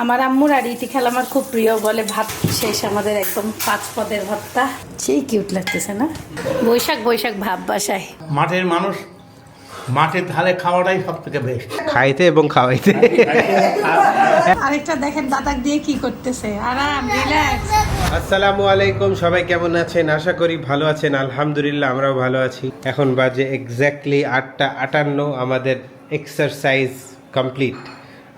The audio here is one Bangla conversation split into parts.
আমার আম্মুর আর ইতি খেলা আমার খুব প্রিয় বলে ভাত শেষ আমাদের একদম পাঁচ পদের ভর্তা। সেই কিউট লাগতেছে না? বৈশাখ বৈশাখ ভাব বাসায়। মাঠের মানুষ মাঠের ধারে খাওয়াটাই সব থেকে বেস্ট খাইতে এবং খাওয়াইতে। আরেকটা দেখেন দাদাক দিয়ে কি করতেছে। আরাম রিল্যাক্স আসসালামু আলাইকুম সবাই কেমন আছেন? আশা করি ভালো আছেন আলহামদুলিল্লাহ আমরাও ভালো আছি। এখন বাজে এক্স্যাক্টলি আটটা আটান্ন আমাদের এক্সারসাইজ কমপ্লিট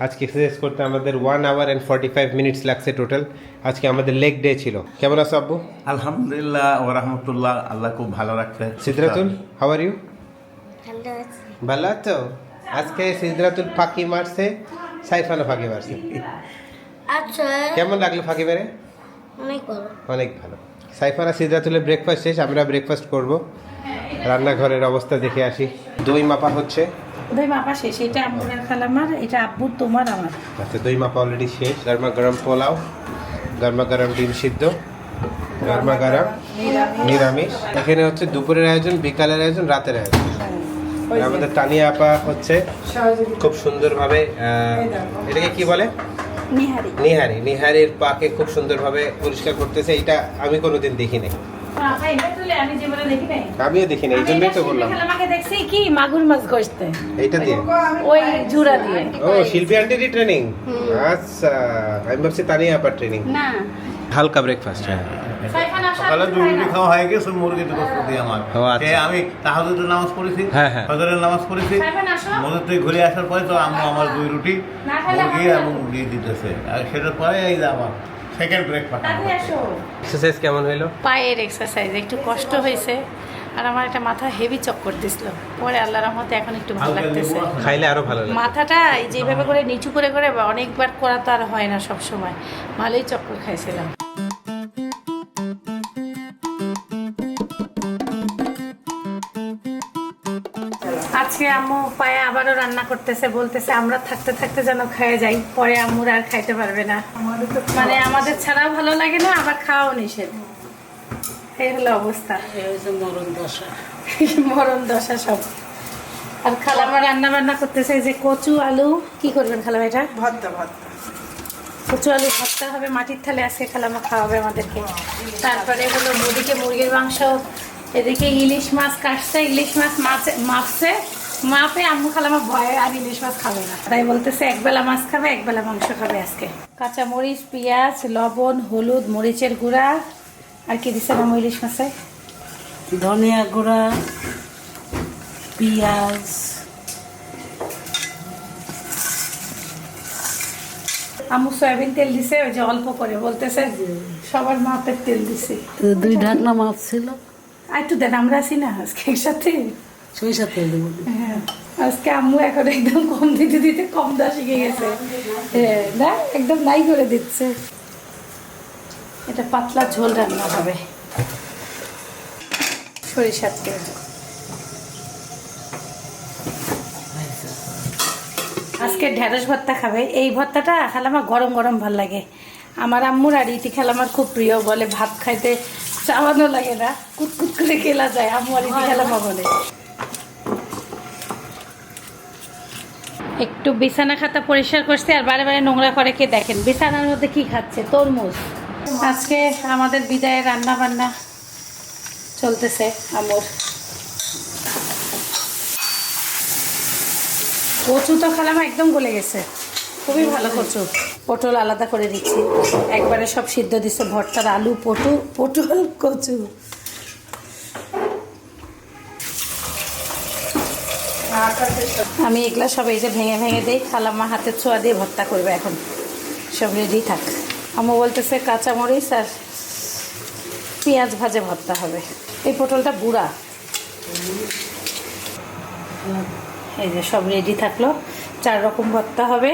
আজকে এক্সারসাইজ করতে আমাদের one hour and forty five minutes লাগছে টোটাল আজকে আমাদের লেগ ডে ছিল। কেমন আছো আব্বু? আলহামদুলিল্লাহ ও রহমতুল্লাহ আল্লাহ খুব ভালো রাখছে। সিদ্রাতুল হাউ আর ইউ ভালো আছো। আজকে সিদ্রাতুল ফাঁকি মারছে সাইফানও ফাঁকি মারছে। আচ্ছা। কেমন লাগল ফাঁকি মেরে? অনেক ভালো। অনেক ভালো। সাইফানা সিদ্ধাতুলের ব্রেকফাস্ট শেষ আমরা ব্রেকফাস্ট করব। রান্নাঘরের অবস্থা দেখে আসি। দই মাপা হচ্ছে। দই মাপা শেষ এটা আম্মুর আর খালামার এটা আব্বুর তোমার আমার। আচ্ছা দই মাপা অলরেডি শেষ। গরমা গরম পোলাও গরমা গরম ডিম সিদ্ধ গরমা গরম নিরামিষ। এখানে হচ্ছে দুপুরের আয়োজন বিকালের আয়োজন রাতের আয়োজন। আর আমাদের তানিয়া আপা হচ্ছে খুব সুন্দরভাবে এটাকে কি বলে? নিহারি। নিহারি। নিহারির পাকে খুব সুন্দরভাবে পরিষ্কার করতেছে। এটা আমি কোনোদিন দেখিনি। আমি দেখি নাই। এই জন্যই তো বললাম। খালামাকে দেখছি কি মাগুর মাছ গসতে এইটা দিয়ে? ওই জুড়া দিয়ে। ও শিল্পী আন্টিরই ট্রেনিং আচ্ছা আমি ভাবছি তারই আপার ট্রেনিং না। হালকা ব্রেকফাস্ট হ্যাঁ। সকালে দুই রুটি খাওয়া হয়ে গেছে মুরগি তো কষ্ট দিয়ে আমার। আচ্ছা। আমি তাহাজুদের নামাজ পড়েছি? হ্যাঁ, হ্যাঁ। ফজরের নামাজ পড়েছি? সাইফান থেকে ঘুরে আসার পরে তো আম্মু আমার দুই রুটি মুরগি। এবং দিয়ে দিতেছে। আর সেটার পরে এই আমার সেকেন্ড ব্রেকফাস্ট আমি আসো। এক্সারসাইজ কেমন হলো পায়ের এক্সারসাইজ একটু কষ্ট হয়েছে আর আমার একটা মাথা হেভি চক্কর দিছিল। পরে আল্লাহর রহমতে এখন একটু ভালো লাগতেছে। খাইলে আরও ভালো লাগে। মাথাটা এই যেভাবে করে নিচু করে করে বা অনেকবার করা তো আর হয় না সব সময় ভালোই চক্কর খাইছিলাম। আজকে আম্মু পায়ে আবারও রান্না করতেছে বলতেছে আমরা থাকতে থাকতে যেন খেয়ে যাই পরে আম্মুর আর খাইতে পারবে না। মানে আমাদের ছাড়াও ভালো লাগে না আবার খাওয়াও নিষেধ। এই হলো অবস্থা। মরণ দশা। সব। আর খালামা রান্না বান্না করতেছে যে কচু আলু কি করবেন খালামা এটা? ভর্তা ভর্তা। কচু আলু ভর্তা হবে মাটির থালে আজকে খালামা খাওয়াবে আমাদেরকে। তারপরে হলো মুরগিকে মুরগির মাংস এদিকে ইলিশ মাছ কাটছে ইলিশ মাছ মাছে মাপছে। মাপে আম্মু খালামা ভয়ে আর ইলিশ মাছ খাবে না। তাই বলতেছে একবেলা মাছ খাবে একবেলা মাংস খাবে আজকে। কাঁচা মরিচ পেঁয়াজ লবণ হলুদ মরিচের গুঁড়া আর কি দিচ্ছে আম্মু ইলিশ মাছে? ধনিয়া গুঁড়া পেঁয়াজ। আম্মু সয়াবিন তেল দিছে ওই যে অল্প করে বলতেছে সবার মাপের তেল দিছে। দুই ঢাকনা মাছ ছিল। আর একটু দেন আমরা আছি না আজকে একসাথে। সরিষা তেল দেবো। হ্যাঁ, আজকে আম্মু এখন একদম কম দিতে দিতে কম দা শিখে গেছে। হ্যাঁ, না একদম নাই করে দিচ্ছে। এটা পাতলা ঝোল রান্না হবে। সরিষার তেল। আজকে ঢেঁড়স ভর্তা খাবে। এই ভর্তাটা খালামা গরম গরম ভালো লাগে। আমার আম্মুর আর ইতি খালামার খুব প্রিয় বলে ভাত খাইতে চাওয়ানো লাগে না। কুতকুত করে খেলা যায় আম্মু আর ইতি খালামা বলে একটু বিছানা খাতা পরিষ্কার করছে আর বারে বারে নোংরা করে কে দেখেন? বিছানার মধ্যে কি খাচ্ছে? তরমুজ। আজকে আমাদের বিদায় রান্না বান্না চলতেছে, আমর। কচু তো খালাম একদম গলে গেছে। খুবই ভালো কচু। পটল আলাদা করে দিচ্ছি। একবারে সব সিদ্ধ দিচ্ছে ভর্তার আলু, পটু, পটল, কচু। আমি এগুলা সব এই যে ভেঙে ভেঙে দিই খালাম্মা হাতে ছোঁয়া দিয়ে ভর্তা করবে এখন। সব রেডি থাক। আম্মু বলতেছে কাঁচামরিচ আর পেঁয়াজ ভাজে ভর্তা হবে। এই পটলটা বুড়া। এই যে সব রেডি থাকল। চার রকম ভর্তা হবে।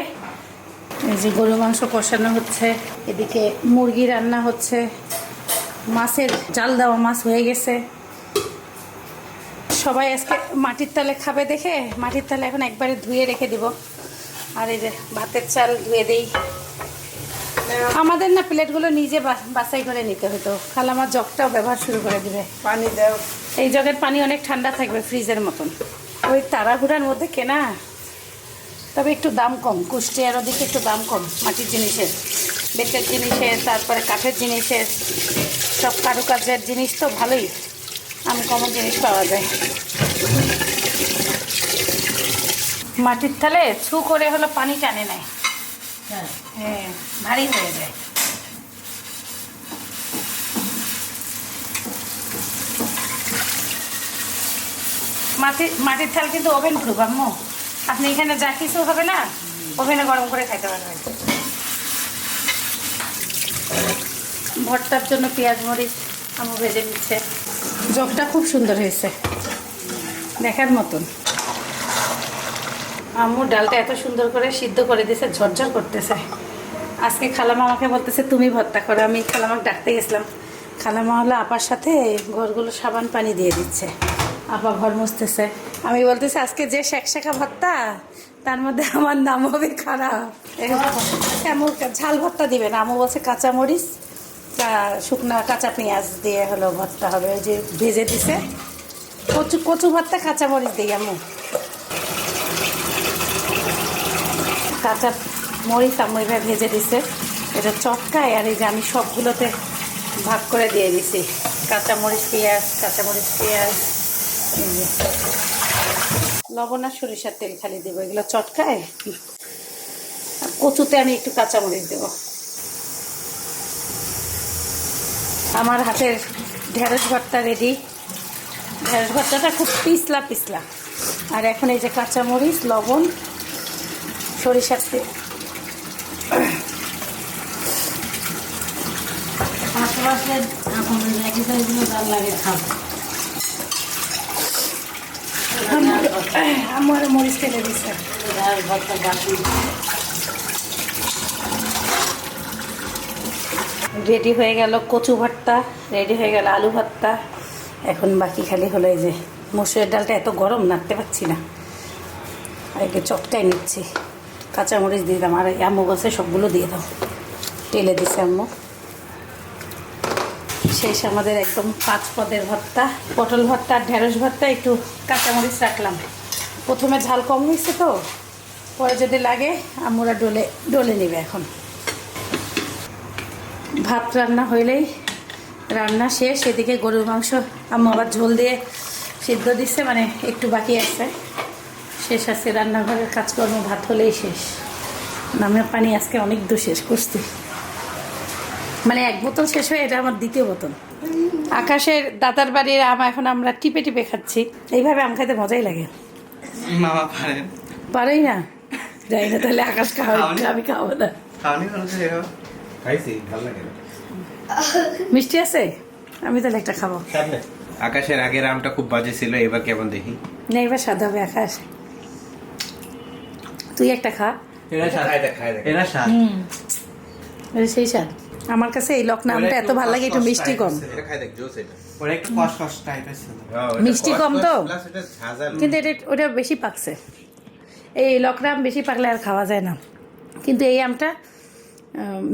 এই যে গরু মাংস কষানো হচ্ছে। এদিকে মুরগি রান্না হচ্ছে। মাছের জাল দেওয়া মাছ হয়ে গেছে। সবাই আজকে মাটির তালে খাবে দেখে? মাটির তালে এখন একবারে ধুয়ে রেখে দিব। আর এই যে ভাতের চাল ধুয়ে দেই। আমাদের না প্লেটগুলো নিজে বাছাই করে নিতে হতো। খালামার জগটাও ব্যবহার শুরু করে দিবে। পানি দাও। এই জগের পানি অনেক ঠান্ডা থাকবে ফ্রিজের মতন। ওই তাড়াহুড়ার মধ্যে কেনা। তবে একটু দাম কম। কুষ্টিয়ার ওদিকে একটু দাম কম। মাটির জিনিসের। বেতের জিনিসের তারপরে কাঠের জিনিসের। সব কারুকার্যের জিনিস তো ভালোই। আমি কমন জিনিস পাওয়া যায়। মাটির থালে ছু করে হলো পানি টানে নেয়। হ্যাঁ। ভারী হয়ে যায়। মাটির মাটির থাল কিন্তু ওভেন প্রুফ আম্মু। আপনি এখানে যা কিছু হবে না ওভেনে গরম করে খাইতে পারবেন। ভর্তার জন্য পেঁয়াজ মরিচ আম্মু ভেজে নিচ্ছে। জগটা খুব সুন্দর হয়েছে। দেখার মতন। আম্মু ডালটা এত সুন্দর করে সিদ্ধ করে দিয়েছে ঝরঝর করতেছে। আজকে খালামা আমাকে বলতেছে তুমি ভর্তা করো। আমি খালামাকে ডাকতে গেছিলাম। খালামা হলো আপার সাথে ঘরগুলো সাবান পানি দিয়ে দিচ্ছে। আপা ঘর মুছতেছে। আমি বলতেছি আজকে যে শেখা ভর্তা তার মধ্যে আমার নাম হবে খারাপ। এমন ঝাল ভর্তা দিবে না আমু বলছে কাঁচা মরিচ কা- শুকনা কাঁচা পেঁয়াজ দিয়ে হলো ভর্তা হবে, ওই যে ভেজে দিছে। কচু কচু ভর্তা কাঁচা মরিচ দিই আমু কাঁচা মরিচ আম্মু এভাবে ভেজে দিছে। এটা চটকায় আর এই যে আমি সবগুলোতে ভাগ করে দিয়ে দিছি। কাঁচা মরিচ পেঁয়াজ কাঁচা মরিচ পেঁয়াজ লবণ আর সরিষার তেল খালি দেবো, এগুলো চটকায়। কচুতে আমি একটু কাঁচা মরিচ দেবো। আমার হাতের ঢেঁড়স ভর্তা রেডি ঢেঁড়স ভর্তাটা খুব পিছলা পিছলা। আর এখন এই যে কাঁচা মরিচ লবণ সরিষার তেল। আশেপাশে লাগে খাব। আমার মরিচ তেলে দিচ্ছে ভর্তা রেডি হয়ে গেল কচু ভর্তা রেডি হয়ে গেল আলু ভর্তা। এখন বাকি খালি হলো এই যে মসুরের ডালটা এত গরম, নাড়তে পারছি না। আর একটু চটকাই নিচ্ছি। কাঁচামরিচ দিয়ে দাম আর আম্মু বলছে সবগুলো দিয়ে দাও। টেলে দিছে আম্মু। শেষ আমাদের একদম পাঁচ পদের ভর্তা, পটল ভর্তা আর ঢেঁড়স ভর্তা, একটু কাঁচামরিচ রাখলাম। প্রথমে ঝাল কম হয়েছে তো, পরে যদি লাগে, আম্মুরা ডলে ডলে নেবে এখন। ভাত রান্না হইলেই রান্না শেষ। এদিকে গরুর মাংস আম্মু আবার ঝোল দিয়ে সিদ্ধ দিচ্ছে মানে একটু বাকি আছে। শেষ আছে রান্নাঘরের কাজকর্ম ভাত হলেই শেষ। নামের পানি আজকে অনেক দূর শেষ করছি। মানে এক বোতল শেষ হয়ে এটা আমার দ্বিতীয় বোতল। আকাশের দাদার বাড়ির আম এখন আমরা টিপে টিপে খাচ্ছি। এইভাবে আম খাইতে মজাই লাগে। মামা পারেন পারেই না। যাই না তাহলে আকাশ খাওয়া আমি খাব না। এরকম? খাইছি ভালো লাগে না। মিষ্টি আছে? আমি তাহলে একটা খাব। আকাশের আগের আমটা খুব বাজে ছিল এবার কেমন দেখি? না এবার সাদা হবে আকাশ তুই একটা খা। এরা স্বাদ। এরা সেই স্বাদ। আমার কাছে এই লকনা আমটা এত ভালো লাগে একটু মিষ্টি কম। এটা খাই দেখ জোস এটা। ওরা একটু কষ কষ টাইপের ছিল হ্যাঁ, মিষ্টি কম তো? কিন্তু এটা ওটা বেশি পাকছে। এই লকনা আম বেশি পাকলে আর খাওয়া যায় না। কিন্তু এই আমটা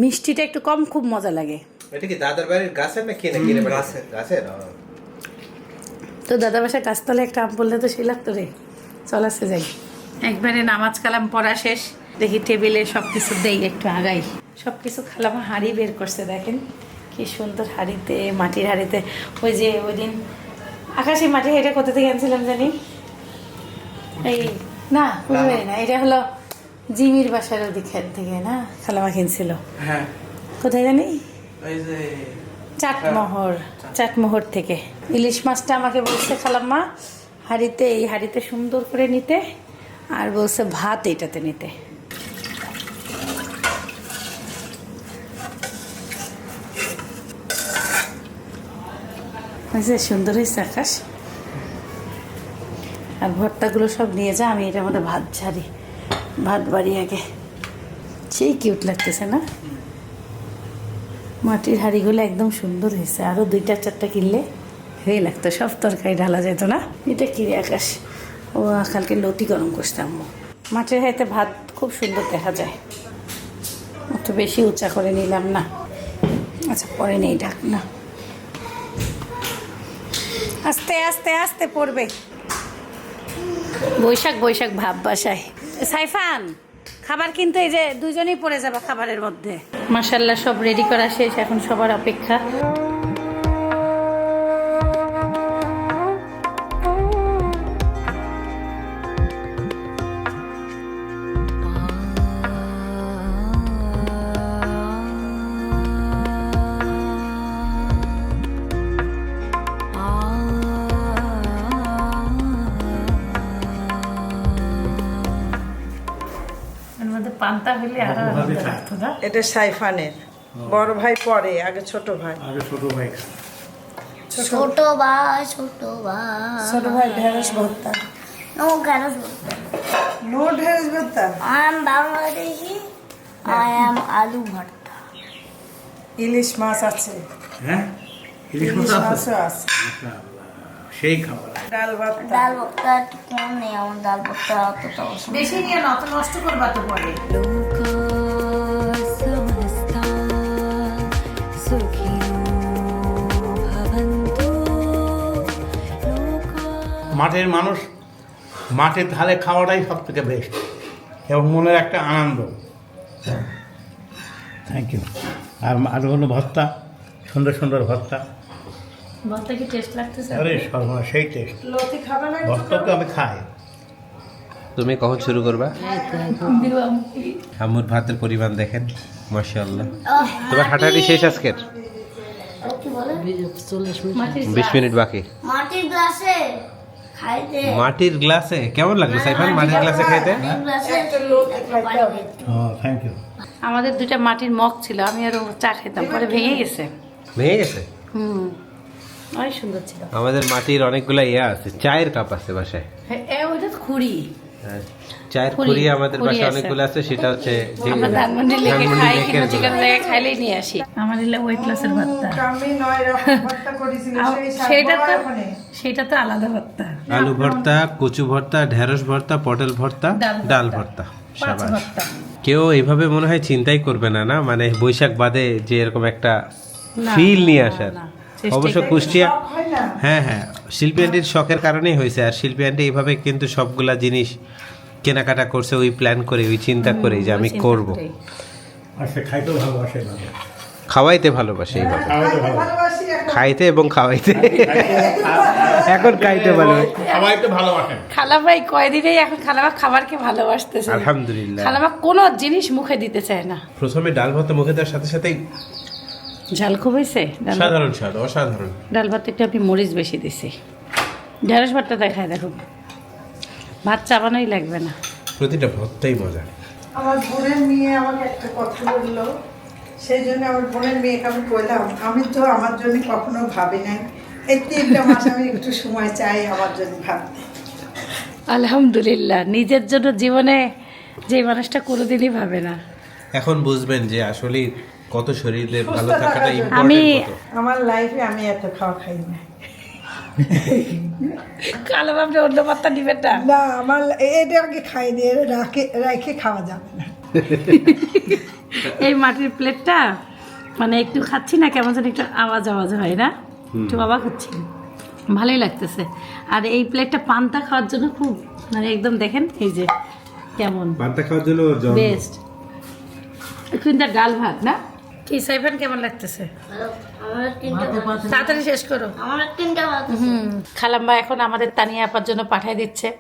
মিষ্টিটা একটু কম খুব মজা লাগে। এটা কি দাদার বাড়ির গাছের না কিনে কিনে গাছের। গাছের? তো দাদা গাছতলে একটা আম বললে তো সেই লাগতো রে। চল আসতে যাই। একবারে নামাজ কালাম পড়া শেষ। দেখি টেবিলে সব কিছু দেই একটু আগাই। সব কিছু খালাম হাঁড়ি বের করছে দেখেন। কি সুন্দর হাঁড়িতে মাটির হাঁড়িতে। ওই যে ওই দিন আকাশে মাটির হাঁড়িটা কোথা থেকে আনছিলাম জানি? এই না বুঝবে না এটা হলো জিমির বাসার ওদিকের থেকে না? খালামা কিনছিল। হ্যাঁ। কোথায় জানি? চাটমোহর চাটমোহর থেকে। ইলিশ মাছটা আমাকে বলছে খালাম্মা হাঁড়িতে এই হাঁড়িতে সুন্দর করে নিতে আর বলছে ভাত এটাতে নিতে। সুন্দর হয়েছে আকাশ। আর ভর্তাগুলো সব নিয়ে যা আমি এটার মধ্যে ভাত ঝাড়ি। ভাত বাড়ি আগে। সেই কিউট লাগতেছে না? মাটির হাঁড়িগুলো একদম সুন্দর হয়েছে। আরও দুইটা, চারটা কিনলে হয়ে লাগতো। সব তরকারি ঢালা যেত না। এটা কি রে আকাশ? ও, কালকে লতি গরম করতাম মাটির হাঁড়িতে ভাত খুব সুন্দর দেখা যায়। অত বেশি উঁচা করে নিলাম না। আচ্ছা পরে নেই ডাক না। আস্তে আস্তে আস্তে পড়বে। বৈশাখ বৈশাখ ভাব বাসায়। সাইফান! খাবার কিন্তু এই যে দুজনেই পড়ে যাবে খাবারের মধ্যে। মাসাল্লাহ সব রেডি করা শেষ, এখন সবার অপেক্ষা। পান্তা হলে আরও আনন্দ লাগতো না? এটা সাইফানের। বড় ভাই পরে আগে ছোট ভাই। আগে ছোট ভাই। ছোট ভাই ছোট ভাই। ছোট ভাই ঢেঁড়স ভর্তা। নো কেন বলতে নো ঢেঁড়স ভর্তা? I am Bangladeshi I am aloo bharta. ইলিশ মাছ আছে। হ্যাঁ? ইলিশ ইলিশ মাছ আছে? মাছও আছে। সেই খাবার। ডাল ভর্তা। ডাল ভর্তা কম নেই? আমার ডাল ভর্তা অতটা বেশি নিয়ে না অত নষ্ট করবা তো পরে। মাঠের মানুষ মাঠের ধারে খাওয়াটাই সব থেকে বেস্ট এবং মনের একটা আনন্দ। থ্যাংক ইউ আর আর হলো ভর্তা সুন্দর সুন্দর ভর্তা। বলতে কি টেস্ট লাগতেছে আরে সর্বনা সেই টেস্ট লতি খাবে না ভর্তা তো আমি খাই। তুমি কখন শুরু করবা? আমুর ভাতের পরিমাণ দেখেন মাশাআল্লাহ। তোমার হাঁটাহাঁটি শেষ আজকের? বিশ মিনিট বাকি। মাটির গ্লাসে মাটির গ্লাসে কেমন লাগল সাইফান মাটির গ্লাসে খাইতে? আমাদের দুটা মাটির মগ ছিল আমি আরও চা খেতাম পরে ভেঙে গেছে। ভেঙে গেছে? হুম। অনেক সুন্দর ছিল। আমাদের মাটির অনেকগুলো ইয়া আছে চায়ের কাপ আছে বাসায়। হ্যাঁ, খুঁড়ি। চায়ের খুরি, খুরি আমাদের বাসায় অনেকগুলো আছে সেটা হচ্ছে আমরা ধানমন্ডি লেকে খাই লেকের কিংবা জায়গায় খাইলেই নিয়ে আসি। আমার এলে ওয়েট লসের ভর্তা আমি নয় রকম ভর্তা করেছিল সেটা তো সেটা তো আলাদা ভর্তা আলু ভর্তা কচু ভর্তা ঢেঁড়স ভর্তা পটল ভর্তা ডাল ভর্তা। সাবাস। কেউ এইভাবে মনে হয় চিন্তাই করবে না না? মানে বৈশাখ বাদে যে এরকম একটা ফিল নিয়ে আসার। অবশ্য কুষ্টিয়া হয় না? হ্যাঁ হ্যাঁ। শিল্পী আন্টির শখের কারণেই হয়েছে আর শিল্পী আন্টি এইভাবে কিন্তু সবগুলা জিনিস কেনাকাটা করছে ওই প্ল্যান করে ওই চিন্তা করে যে আমি করব। খাওয়াইতে ভালোবাসে এইভাবে। এখন। খাইতে এবং খাওয়াইতে। এখন খাইতে ভালোবাসে। ভালোবাসেন খালাভাই কয়দিনেই এখন খালামা খাবারকে ভালোবাসতেছে? আলহামদুলিল্লাহ। খালামা কোনো জিনিস মুখে দিতে চায় না। প্রথমে ডাল ভাত মুখে দেওয়ার সাথে সাথেই ঝাল খুব হয়েছে? ডাল- সাধারণ স্বাদ অসাধারণ। ডাল ভাত একটু আমি মরিচ বেশি দিছি। ঢেঁড়স ভাতটা দেখায় দেখো ভাত চাবানোই লাগবে না। প্রতিটা ভর্তাই মজা। আমার বোনের মেয়ে আমাকে একটা কথা বলল সেই জন্য আমার বোনের মেয়েকে আমি কইলাম আমি তো আমার জন্য কখনো ভাবি নাই। এই তিনটা মাস আমি একটু সময় চাই আমার জন্য ভাবতে আলহামদুলিল্লাহ নিজের জন্য জীবনে যে মানুষটা কোনোদিনই ভাবে না। এখন বুঝবেন যে আসলে কত শরীরের ভালো থাকাটা ইম্পর্টেন্ট আমি- আমার লাইফে আমি এত খাওয়া খাই না কালো আপনি অন্য ভাতটা নিবেন না। না আমার এটা আগে খাই দিয়ে রাখে রেখে খাওয়া যাবে না। এই মাটির প্লেটটা মানে একটু খাচ্ছি না কেমন যেন একটু আওয়াজ আওয়াজ হয় না? একটু অবাক হচ্ছি। ভালোই লাগতেছে। আর এই প্লেটটা পান্তা খাওয়ার জন্য খুব মানে একদম দেখেন এই যে কেমন। ভাতটা খাওয়ার জন্য বেস্ট কিন্তু ডাল ভাত না? কি সাইফান কেমন লাগতেছে? তাড়াতাড়ি শেষ করো। হুম। খালাম্বা এখন আমাদের তানিয়া আপার জন্য পাঠাই দিচ্ছে।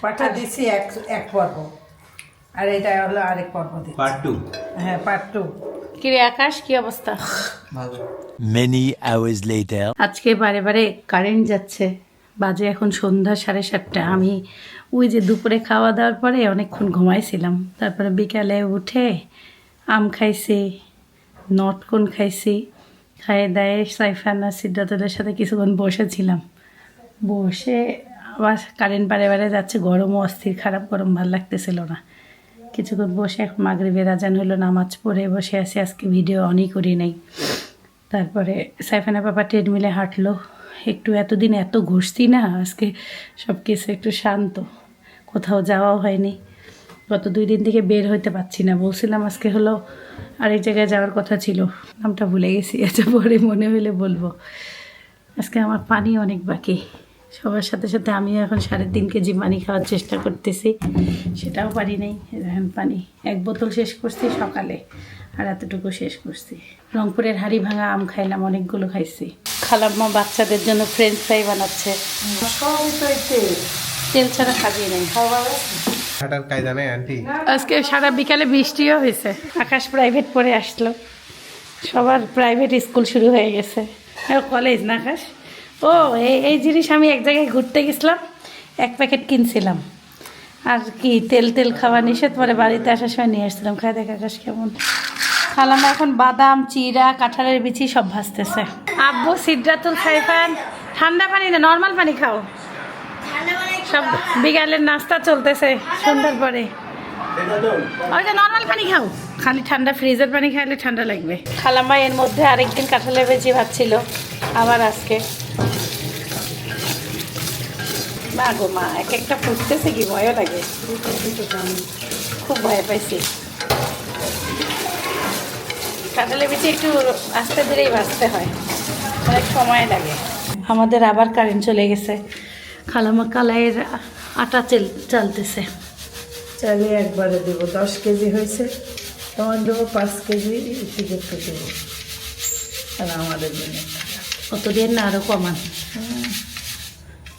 পাঠা দিছি এক এক পর্ব। আর এটা হলো আরেক পর্ব দিচ্ছি। পার্ট টু হ্যাঁ পার্ট টু কিরে আকাশ কি অবস্থা? ভালো। Many hours later. আজকে বারে বারে কারেন্ট যাচ্ছে। বাজে এখন সন্ধ্যা সাড়ে সাতটা। আমি ওই যে দুপুরে খাওয়া দাওয়ার পরে অনেকক্ষণ ঘুমাইছিলাম। তারপরে বিকালে উঠে আম খাইছি। নটকন খাইছি খাইয়ে দায়ে সাইফান সিদ্ধার্থদের সাথে কিছুক্ষণ বসেছিলাম। বসে আবার কারেন্ট বারে বারে যাচ্ছে, গরমও অস্থির, খারাপ গরম, ভালো লাগতেছিল না। কিছুক্ষণ বসে এখন মাগরিবের আজান হলো নামাজ পড়ে বসে আছি, আজকে ভিডিও অনই করি নাই। তারপরে সাইফানা বাবা ট্রেডমিলে হাঁটলো। একটু এতদিন এত ঘুরছি না, আজকে সব কিছু একটু শান্ত, কোথাও যাওয়াও হয়নি। গত দুই দিন থেকে বের হইতে পারছি না। বলছিলাম আজকে হলো আরেক জায়গায় যাওয়ার কথা ছিল। নামটা ভুলে গেছি এটা পরে মনে হলে বলব। আজকে আমার পানি অনেক বাকি। সবার সাথে সাথে আমিও এখন সাড়ে তিন কেজি পানি খাওয়ার চেষ্টা করতেছি। সেটাও পারি নাই এই দেখেন পানি। এক বোতল শেষ করছি সকালে আর এতটুকু শেষ করছি। রংপুরের হাড়ি ভাঙা আম খাইলাম অনেকগুলো খাইছি। খালাম্মা বাচ্চাদের জন্য ফ্রেঞ্চ ফ্রাই বানাচ্ছে। তেল। ছাড়া খাবিয়ে নেই। হাঁটার কায়দা নেই আন্টি? আজকে সারা বিকালে বৃষ্টিও হয়েছে। আকাশ প্রাইভেট পড়ে আসলো। সবার প্রাইভেট স্কুল শুরু হয়ে গেছে। কলেজ না, আকাশ? ও এই জিনিস আমি এক জায়গায় ঘুরতে গেছিলাম, এক প্যাকেট কিনছিলাম। আর কি, তেল তেল খাওয়া নিষেধ, পরে বাড়িতে আসার সময় নিয়ে আসছিলাম। খাই দেখ, আকাশ কেমন। খালাম, এখন বাদাম, চিরা, কাঁঠালের বিচি সব ভাজতেছে। আব্বু সিদ্ধাতুল খাইফান, ঠান্ডা পানি না নর্মাল পানি খাও? সব বিকালের নাস্তা চলতেছে, সন্ধ্যার পরে। ওই যে নর্মাল পানি খাও। খালি ঠান্ডা ফ্রিজের পানি খাইলে ঠান্ডা লাগবে। খালাম্মা এর মধ্যে আরেকদিন কাঁঠালের বেজি ভাবছিল আবার আজকে। মা গো মা, এক একটা ফুটতেছে কি ভয়ও লাগে? খুব ভয় পাইছি। কাঁঠালের বেশি একটু আস্তে ধীরেই ভাজতে হয়, অনেক সময় লাগে। আমাদের আবার কারেন্ট চলে গেছে। খালামা কালাইয়ের আটা চেল চালতেছে। চাইলে একবারে দেবো দশ কেজি হয়েছে। তোমার দেবো পাঁচ কেজি টিকিটটা দেবো। আর আমাদের জন্য। কত দিন না আরও কমান।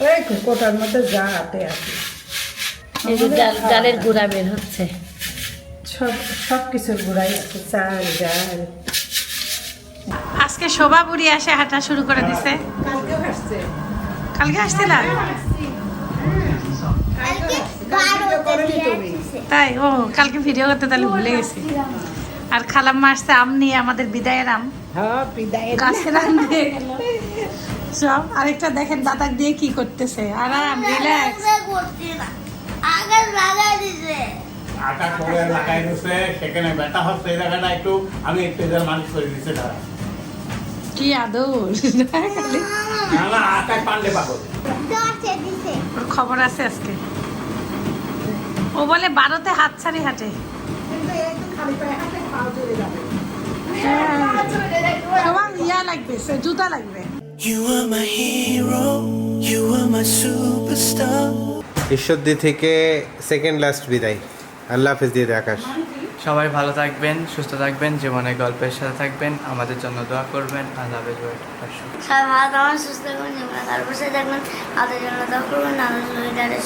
ওই কোটার মধ্যে যা হাতে আছে। এই যে ডাল ডালের গুঁড়া বের হচ্ছে। সব সব কিছুর গুঁড়াই আছে চাল ডাল। আজকে শোভা বুড়ি আসে হাঁটা শুরু করে দিছে। কালকে আসছিলাম তাই? ও কালকে ভিডিও করতে তাহলে ভুলে গেছি। আর খালাম্মা আসছে আম নিয়ে আমাদের বিদায়ের আম। হ্যাঁ বিদায় গাছের আম দিয়ে। গেল সব আরেকটা দেখেন বাতাক দিয়ে কি করতেছে। আরাম রিল্যাক্স আগে দিছে আটা করে লাগাই দিচ্ছে সেখানে ব্যথা হচ্ছে এই জায়গাটা একটু আমি একটু মালিশ করে দিচ্ছে তারা কি আদর খবর আছে আজকে। ও বলে বারোতে হাত ছাড়ি হাঁটে। যাবে তোমার ইয়া লাগবে সে জুতা লাগবে। Superstar. ঈশ্বরদী থেকে সেকেন্ড লাস্ট বিদায়। আল্লাহ হাফেজ দিয়ে দে আকাশ। সবাই ভালো থাকবেন সুস্থ থাকবেন জীবনে গল্পের সাথে থাকবেন। আমাদের জন্য দোয়া করবেন। আল্লাহ সবাই ভালো থাকবেন সুস্থ থাকবেন জীবনে গল্পের সাথে থাকবেন। আমাদের জন্য দোয়া করবেন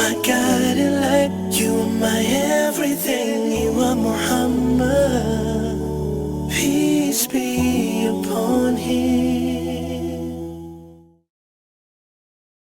My God in light. Peace be upon him.